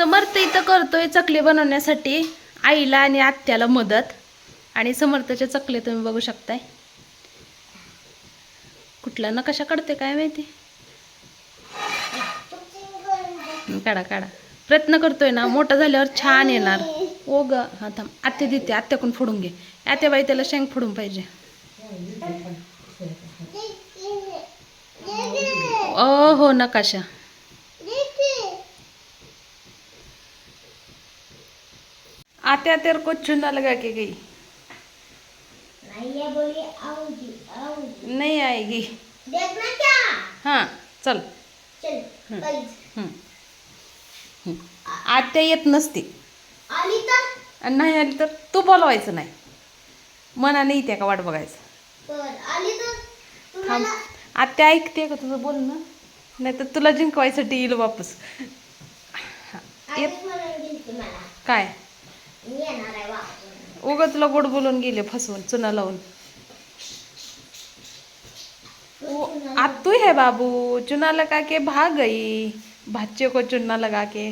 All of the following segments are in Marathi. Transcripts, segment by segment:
समर्थ इथं करतोय चकली बनवण्यासाठी. आईला आणि आत्याला मदत. आणि समर्थच्या चकले तुम्ही बघू शकताय. कुठला? ना कशा काढते काय माहिती? काढा काढा. प्रयत्न करतोय ना मोठा झाल्यावर छान येणार. हो ओ ग. हा थांब. आत्या देते. आत्याकडून फोडून घे. आत्याबाई त्याला शेंग फोडून पाहिजे. ओ हो नकाशा. आत्या तेरे को चुना लगा के गई। नहीं बोली आएगी। देखना क्या? हां चल. आत्या येत नसते। आली तर? नाही आली तर? तू बोलवायचं नाही. मनाने येते का वाट बघायचं? थांब. आत्या ऐकते का तुझं? बोलणं नाही तर तुला जिंकवायसाठी येईल वापस. येत काय? मी येणार आहे वापस उगा तुला गोड बोलून गेले फसवून चुना लावून. आतू है बाबू चुना लगा के भाग गई? बच्चे को चुना लगा के.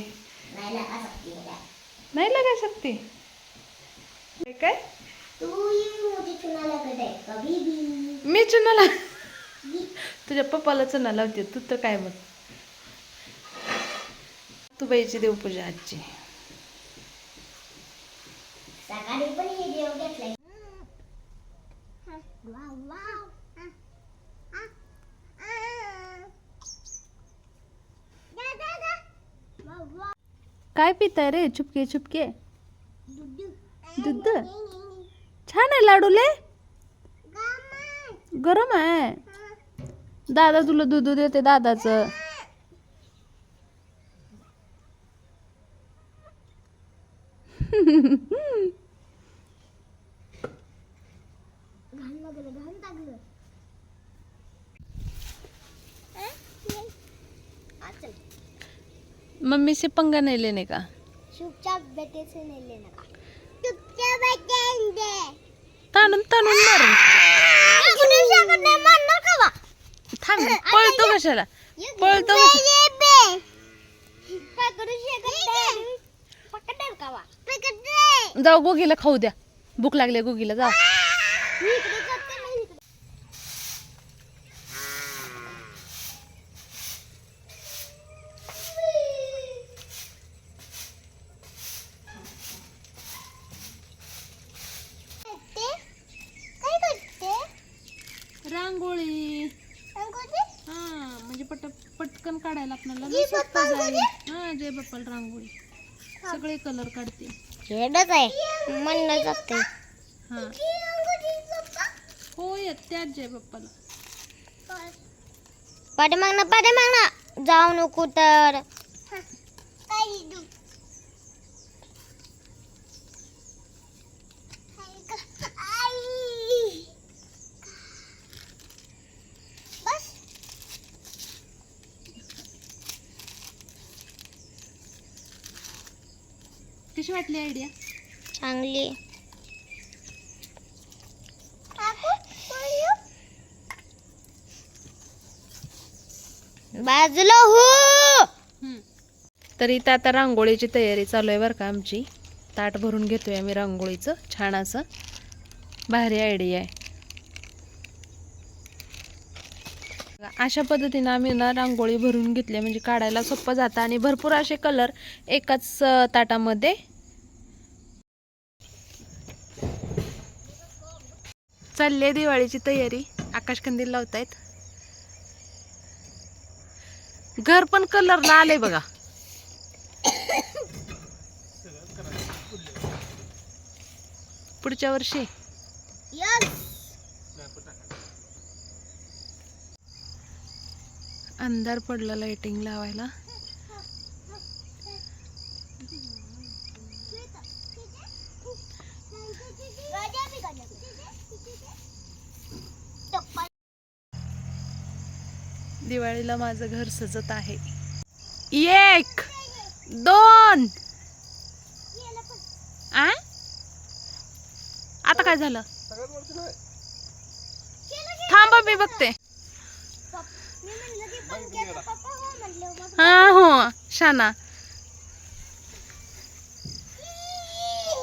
नाही लगा सकती क्या? मी चुना ला तुझ्या पप्पाला चुना लावते तू तर काय मग? तू बाईची देवपूजा आजची. सकाळी पण देव घेतलंय. काय पिताय रे? चुपके चुपके. दूध छान आहे लाडूले गरम आहे. दादा तुला दूध देते दादाचं घाण लागलं घाण टाकलं चल मम्मी से पंगा नहीं लेने का? चुपचाप बेटे से नहीं लेना का। चुपचाप बैठेंगे ताणून ताणून मारून थांब पळतो कशाला? पळतो कशाला जाऊ गोगीला खाऊ द्या. भूक लागली गोगीला जाऊ इकडे जाते नाही इकडे काय करते रांगोळी रंगोली हा म्हणजे पट पटकन काढायला आपल्याला हा जय बाप्पाल रांगोळी. सगळे कलर काढते. खेळच आहे. म्हणणं जाते हा. हो येत त्याच जय बाप्पाला पाठीमागणं पाठीमागणं जाऊ नको तर. कशी वाटली आयडिया? चांगली. बाजूला हो! तर इथं आता रांगोळीची तयारी चालू आहे बरं का आमची. ताट भरून घेतोय आम्ही रांगोळीचं छान असं भारी आयडिया आहे. अशा पद्धतीनं आम्ही ना रांगोळी भरून घेतली म्हणजे काढायला सोपं जातं आणि भरपूर असे कलर एकाच ताटामध्ये. चालली आहे दिवाळीची तयारी. आकाशकंदील लावतायत. घर पण कलरला आले बघा. पुढच्या वर्षी. अंधार पडला लाइटिंग लावायला. दिवाळीला माझं घर सजत आहे. एक दोन. आ? आता काय झालं? थांबा मी बघते. हा हो शाना.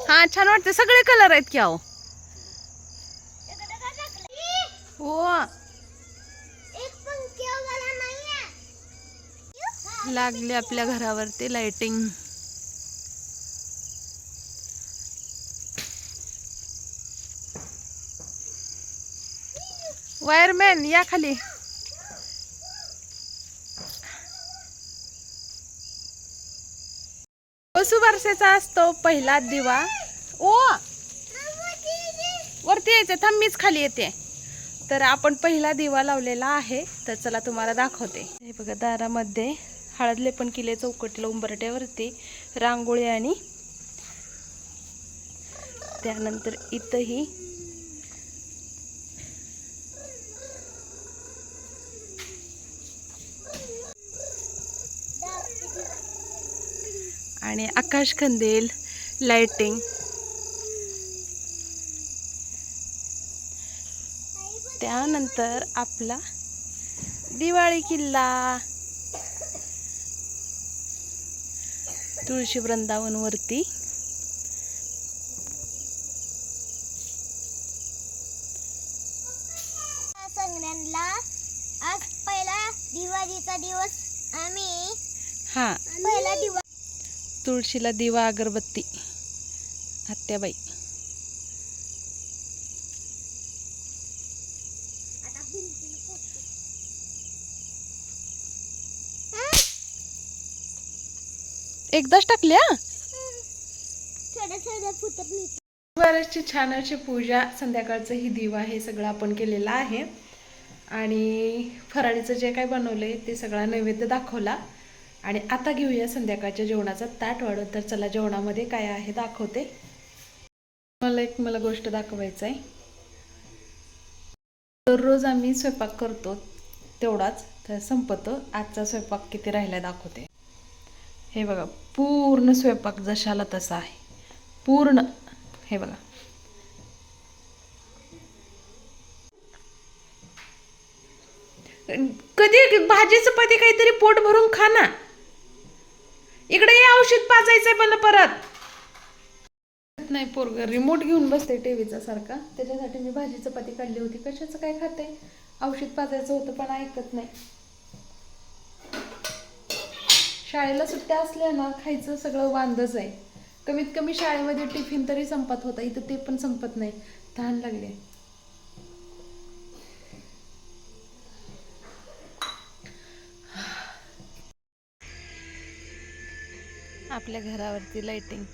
हा छान वाटते. सगळे कलर आहेत की अहो? हो. लागले आपल्या घरावरती लाइटिंग वायरमॅन या खाली. वसुबारसेचा असतो पहिला दिवा? ओ! वरती यायचं थांब मीच खाली येते. तर आपण पहिला दिवा लावलेला आहे तर चला तुम्हाला दाखवते. हे बघा दारामध्ये हळद लेपण केले चौकटीला उंबरट्यावरती रांगोळी आणि त्यानंतर इथंही आणि आकाश कंदील लाइटिंग त्यानंतर आपला दिवाळी किल्ला. तुळशी वृंदावनवरती संग्रहांना आज पहिला दिवाळीचा दिवस. आम्ही हा. पहिला दिवा तुळशीला दिवा अगरबत्ती. हत्याबाई एकदाच टाकल्या बऱ्याचशी छान अशी पूजा संध्याकाळचं ही दिवा हे सगळं आपण केलेलं आहे. आणि फराळीचं जे काय बनवलंय ते सगळा नैवेद्य दाखवला. आणि आता घेऊया संध्याकाळच्या जेवणाचा ताट वाढत तर चला जेवणामध्ये काय आहे दाखवते. मला एक मला गोष्ट दाखवायचं आहे दररोज आम्ही स्वयंपाक करतो तेवढाच. तर संपतो. आजचा स्वयंपाक किती राहिला दाखवते. हे बघा पूर्ण स्वयंपाक जशाला तसा आहे. पूर्ण. हे बघा. कधी भाजी चपाती काहीतरी पोट भरून खा ना. इकडे हे औषध पाजायचंय मला परत. नाही पोरग रिमोट घेऊन बसते टीव्हीचा सारखा. त्याच्यासाठी मी भाजी चपाती काढली होती. कशाचं काय खाते? औषध पाजायचं होतं पण ऐकत नाही. शाळेला सुट्ट्या असल्या ना खायचं सगळं वांदच आहे. कमीत कमी शाळेमध्ये टिफिन तरी संपत होता. इथं ते पण संपत नाही. तहान लागले आपल्या घरावरती लायटिंग